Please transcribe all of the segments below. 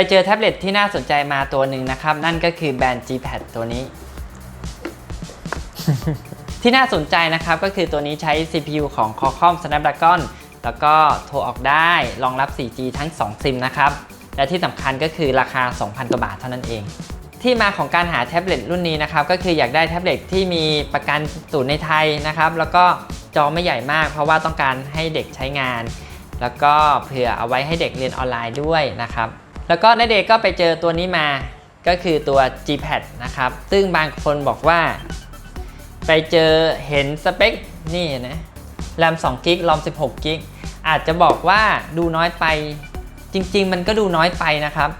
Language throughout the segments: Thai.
ไปเจอแท็บเล็ตที่น่าสนใจมาตัวหนึ่งนะครับ นั่นก็คือแบรนด์ Gpad ตัวนี้ ที่น่าสนใจนะครับก็คือตัวนี้ใช้ CPU ของ Qualcomm Snapdragon แล้วก็โทรออกได้รองรับ 4G ทั้ง 2 ซิมนะครับ และที่สำคัญก็คือราคา 2,000 กว่าบาทเท่านั้นเอง ที่มาของการหาแท็บเล็ตรุ่นนี้นะครับ ก็คืออยากได้แท็บเล็ตที่มีประกันศูนย์ในไทยนะครับ แล้วก็จอไม่ใหญ่มาก เพราะว่าต้องการให้เด็กใช้งาน แล้วก็เผื่อเอาไว้ให้เด็กเรียนออนไลน์ด้วยนะครับ แล้วก็นเดชน์ก็ไปเจอตัวนี้มาก็คือตัว Gpad นะครับ ซึ่งบางคนบอกว่า ไปเจอเห็นสเปค นี่นะแรม2กิกรอม16กิกอาจจะบอกว่าดูน้อยไปจริง ๆ มันก็ดูน้อยไปนะครับ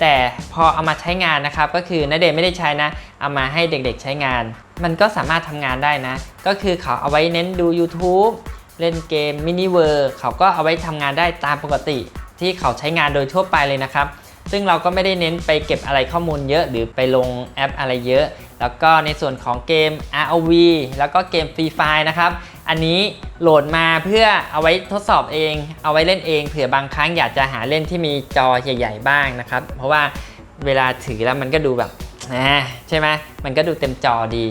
แต่พอเอามาใช้งานนะครับ ก็คือณเดชไม่ได้ใช้นะ เอามาให้เด็กๆใช้งาน มันก็สามารถทำงานได้นะ ก็คือเขาเอาไว้เน้นดู YouTube เล่นเกมมินิเวอร์เขาก็เอาไว้ทำงานได้ตามปกติ ที่เขาใช้งานโดยทั่วไปเลยนะครับ ซึ่งเราก็ไม่ได้เน้นไปเก็บอะไรข้อมูลเยอะหรือไปลงแอปอะไรเยอะ แล้วก็ในส่วนของเกม ROV แล้วก็เกม Free Fire นะครับ อันนี้โหลดมาเพื่อเอาไว้ทดสอบเอง เอาไว้เล่นเองเผื่อบางครั้งอยากจะหาเล่นที่มีจอใหญ่ๆบ้างนะครับ เพราะว่าเวลาถือแล้วมันก็ดูแบบใช่ไหมมันก็ดูเต็มจอดี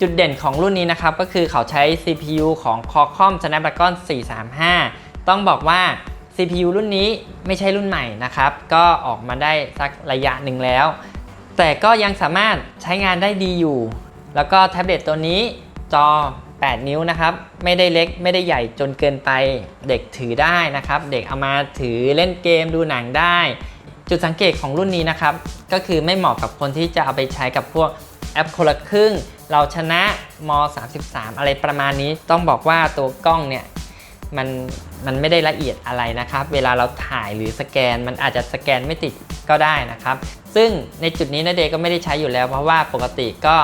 จุดเด่นของรุ่นนี้นะครับ ก็คือเขาใช้ CPU ของ Qualcomm Snapdragon 435 ต้องบอกว่า CPU รุ่นนี้ไม่ใช่รุ่นใหม่นะครับ ก็ออกมาได้สักระยะหนึ่งแล้ว แต่ก็ยังสามารถใช้งานได้ดีอยู่ แล้วก็แท็บเล็ตตัวนี้จอ 8 นิ้วนะครับ ไม่ได้เล็กไม่ได้ใหญ่จนเกินไป เด็กถือได้นะครับ เด็กเอามาถือเล่นเกมดูหนังได้ จุดสังเกตของรุ่นนี้นะครับ ก็คือไม่เหมาะกับคนที่จะเอาไปใช้กับพวกแอปคนละครึ่ง เราชนะม 33 อะไรประมาณนี้ ต้องบอกว่าตัวกล้องเนี่ย มันมันไม่ได้ละเอียดอะไรนะครับ เวลาเราถ่ายหรือสแกน มันอาจจะสแกนไม่ติดก็ได้นะครับ ซึ่งในจุดนี้นาเดก็ไม่ได้ใช้อยู่แล้ว เพราะว่าปกติก็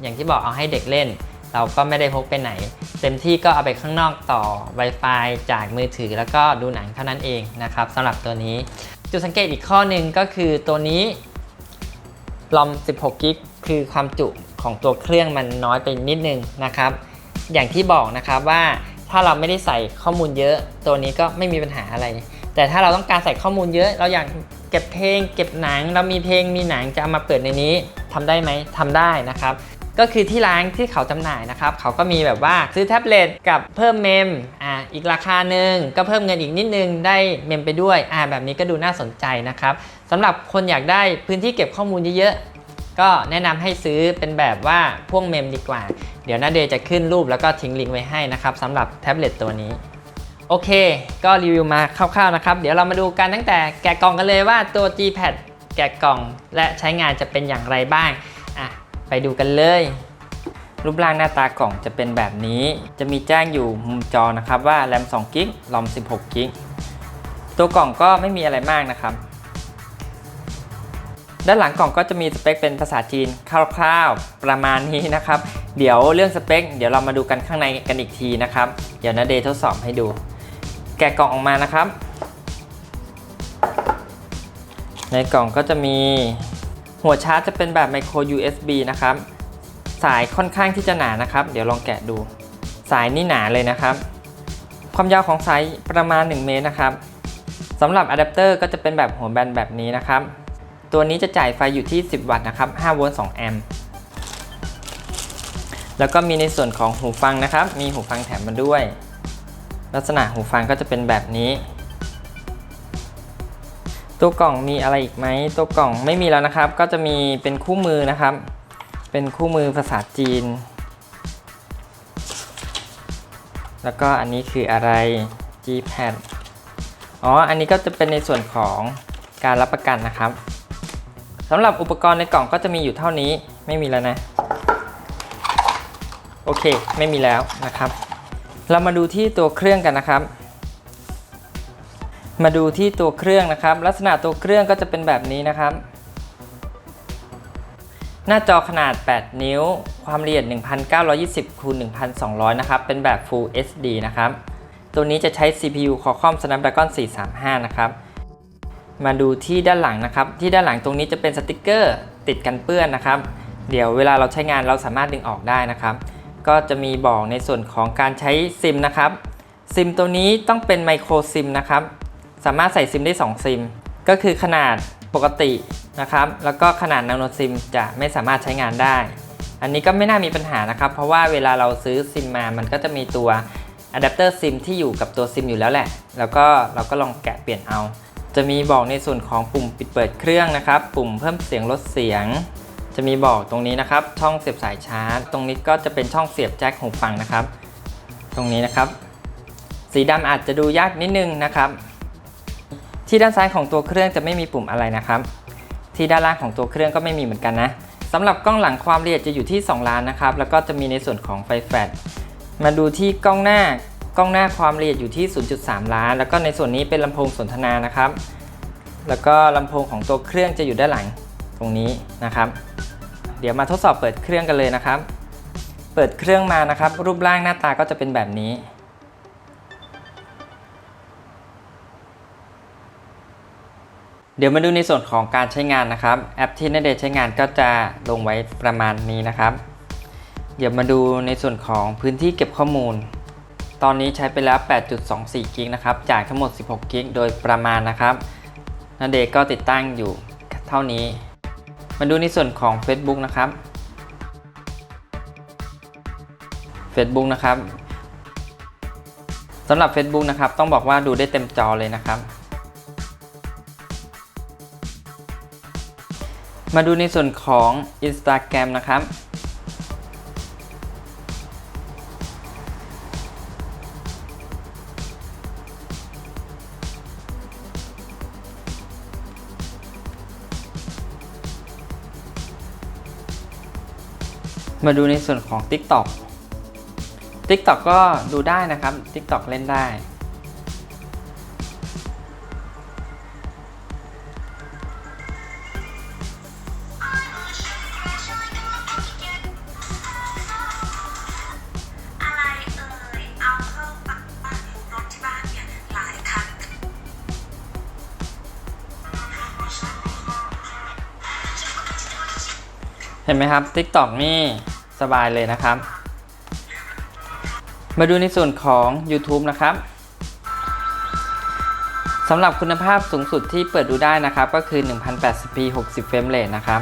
อย่างที่บอกเอาให้เด็กเล่น เราก็ไม่ได้พกไปไหน เต็มที่ก็เอาไปข้างนอกต่อ Wi-Fi จากมือถือแล้วก็ดูหนังเท่านั้นเองนะครับสำหรับตัวนี้ จุดสังเกตอีกข้อหนึ่งก็คือตัวนี้ลอม 16 กิกคือความจุของตัวเครื่องมันน้อยไปนิดนึงนะครับ อย่างที่บอกนะครับว่า ถ้าเราไม่ได้ใส่ข้อมูลเยอะ ตัวนี้ก็ไม่มีปัญหาอะไร แต่ถ้าเราต้องการใส่ข้อมูลเยอะเราอยากเก็บเพลง เก็บหนัง เรามีเพลงมีหนังจะเอามาเปิดในนี้ทำได้ไหมทำได้นะครับก็คือที่ร้านที่เขาจำหน่ายนะครับ เขาก็มีแบบว่าซื้อแท็บเล็ตกับเพิ่มเมมอ่าอีกราคาหนึ่งก็เพิ่มเงินอีกนิดนึงได้เมมไปด้วยอ่าแบบนี้ก็ดูน่าสนใจนะครับสำหรับคนอยากได้พื้นที่เก็บข้อมูลเยอะๆก็แนะนำให้ซื้อเป็นแบบว่าพ่วงเมมดีกว่า เดี๋ยวนาเดย์จะขึ้นรูปแล้วก็ทิ้งลิงก์ไว้ให้นะครับสำหรับแท็บเล็ตตัวนี้ โอเค ก็รีวิวมาคร่าวๆนะครับ เดี๋ยวเรามาดูกันตั้งแต่แกะกล่องกันเลยว่าตัว Gpad แกะกล่องและใช้งานจะเป็นอย่างไรบ้างอะไปดูกันเลย รูปร่างหน้าตากล่องจะเป็นแบบนี้ จะมีแจ้งอยู่มุมจอนะครับว่าแรม2กิกรอม16กิกตัวกล่องก็ไม่มีอะไรมากนะครับ ด้านหลังกล่องก็จะมีสเปคเป็นภาษาจีนคร่าวๆประมาณนี้นะครับ เดี๋ยวเรื่องสเปค เดี๋ยวเรามาดูกันข้างในกันอีกทีนะครับ เดี๋ยวนาเดย์ทดสอบให้ดู แกะกล่องออกมานะครับ ในกล่องก็จะมีหัวชาร์จจะเป็นแบบ micro USB นะครับ สายค่อนข้างที่จะหนานะครับ เดี๋ยวลองแกะดู สายนี่หนาเลยนะครับ ความยาวของสายประมาณ 1 เมตรนะครับสำหรับอะแดปเตอร์ก็จะเป็นแบบหัวแบนแบบนี้นะครับ ตัวนี้จะจ่ายไฟอยู่ที่ 10 วัตต์นะครับ 5 โวลต์ 2 แอมป์ แล้วก็มีในส่วนของหูฟังนะครับ มีหูฟังแถมมาด้วย ลักษณะหูฟังก็จะเป็นแบบนี้ ตัวกล่องมีอะไรอีกไหม ตัวกล่องไม่มีแล้วนะครับ ก็จะมีเป็นคู่มือนะครับ เป็นคู่มือภาษาจีน แล้วก็อันนี้คืออะไร Gpad อ๋อ อันนี้ก็จะเป็นในส่วนของการรับประกันนะครับ สำหรับอุปกรณ์ในกล่องก็จะมีอยู่เท่านี้ไม่มีแล้วนะ โอเค ไม่มีแล้วนะครับ เรามาดูที่ตัวเครื่องกันนะครับ มาดูที่ตัวเครื่องนะครับ ลักษณะตัวเครื่องก็จะเป็นแบบนี้นะครับ หน้าจอขนาด 8 นิ้ว ความละเอียด 1920คูณ1200 นะครับ เป็นแบบ Full HD นะครับ ตัวนี้จะใช้ CPU Qualcomm Snapdragon 435 นะครับ มาดูที่ด้านหลังนะครับ ที่ด้านหลังตรงนี้จะเป็นสติกเกอร์ติดกันเปื้อนนะครับ เดี๋ยวเวลาเราใช้งานเราสามารถดึงออกได้นะครับ ก็จะมีบอกในส่วนของการใช้ซิมนะครับ ซิมตัวนี้ต้องเป็นไมโครซิมนะครับ สามารถใส่ซิมได้ 2 ซิม ก็คือขนาดปกตินะครับ แล้วก็ขนาดนาโนซิมจะไม่สามารถใช้งานได้ อันนี้ก็ไม่น่ามีปัญหานะครับ เพราะว่าเวลาเราซื้อซิมมา มันก็จะมีตัวอะแดปเตอร์ซิมที่อยู่กับตัวซิมอยู่แล้วแหละ แล้วก็เราก็ลองแกะเปลี่ยนเอา จะมีบอกในส่วนของปุ่มปิดเปิดเครื่องนะครับ ปุ่มเพิ่มเสียงลดเสียง จะมีบอกตรงนี้นะครับ ช่องเสียบสายชาร์จ ตรงนี้ก็จะเป็นช่องเสียบแจ็คหูฟังนะครับ ตรงนี้นะครับ สีดำอาจจะดูยากนิดนึงนะครับ ที่ด้านซ้ายของตัวเครื่องจะไม่มีปุ่มอะไรนะครับ ที่ด้านล่างของตัวเครื่องก็ไม่มีเหมือนกันนะสำหรับกล้องหลังความละเอียดจะอยู่ที่ 2 ล้านนะครับ แล้วก็จะมีในส่วนของไฟแฟลชมาดูที่กล้องหน้า กล้องหน้าความละเอียดอยู่ที่ 0.3 ล้าน แล้วก็ในส่วนนี้เป็นลำโพงสนทนานะครับ แล้วก็ลำโพงของตัวเครื่องจะอยู่ด้านหลังตรงนี้นะครับ เดี๋ยวมาทดสอบเปิดเครื่องกันเลยนะครับ เปิดเครื่องมานะครับ รูปร่างหน้าตาก็จะเป็นแบบนี้ เดี๋ยวมาดูในส่วนของการใช้งานนะครับ แอปที่นาเดชใช้งานก็จะลงไว้ประมาณนี้นะครับ เดี๋ยวมาดูในส่วนของพื้นที่เก็บข้อมูล ตอนนี้ใช้ไปแล้ว 8.24 กิกนะครับ จากทั้งหมด 16 กิกโดยประมาณนะครับนาเดก็ติดตั้งอยู่เท่านี้ มาดูในส่วนของ Facebook นะครับ Facebook นะครับสำหรับ Facebook นะครับ ต้องบอกว่าดูได้เต็มจอเลยนะครับ มาดูในส่วนของ Instagram นะครับ มาดูในส่วนของ TikTok TikTok ก็ดูได้นะครับ TikTok เล่นได้ อะไรเอ่ย เอาเข้าปากปากรถที่บ้านเนี่ยหลายคัน เห็นไหมครับ TikTok นี่ สบายเลยนะครับ มาดูในส่วนของ YouTube นะครับสำหรับคุณภาพสูงสุดที่เปิดดูได้นะครับ ก็คือ 1080p 60เฟรมเรทนะครับ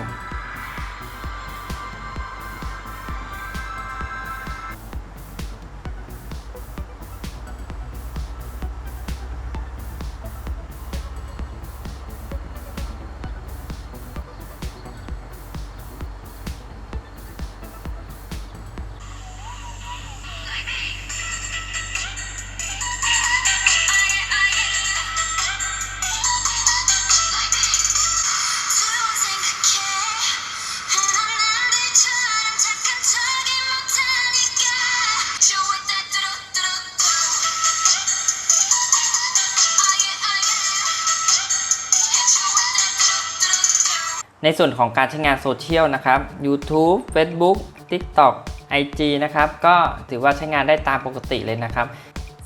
ในส่วนของการใช้งานโซเชียลนะครับ YouTube Facebook TikTok IG นะครับ ก็ถือว่าใช้งานได้ตามปกติเลยนะครับ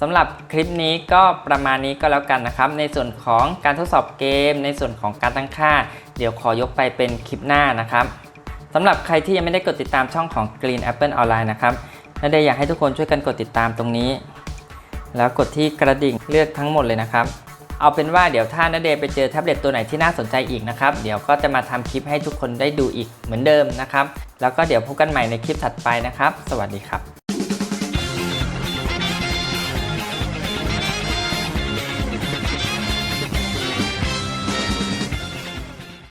สำหรับคลิปนี้ก็ประมาณนี้ก็แล้วกันนะครับ ในส่วนของการทดสอบเกม ในส่วนของการตั้งค่า เดี๋ยวขอยกไปเป็นคลิปหน้านะครับสำหรับใครที่ยังไม่ได้กดติดตามช่องของ Green Apple Online นะครับนาเดชน์อยากให้ทุกคนช่วยกันกดติดตามตรงนี้ แล้วกดที่กระดิ่งเลือกทั้งหมดเลยนะครับ เอาเป็นว่าเดี๋ยวถ้านาเดย์ไปเจอแท็บเล็ตตัวไหนที่น่าสนใจอีกนะครับ เดี๋ยวก็จะมาทำคลิปให้ทุกคนได้ดูอีกเหมือนเดิมนะครับ แล้วก็เดี๋ยวพบกันใหม่ในคลิปถัดไปนะครับ สวัสดีครับ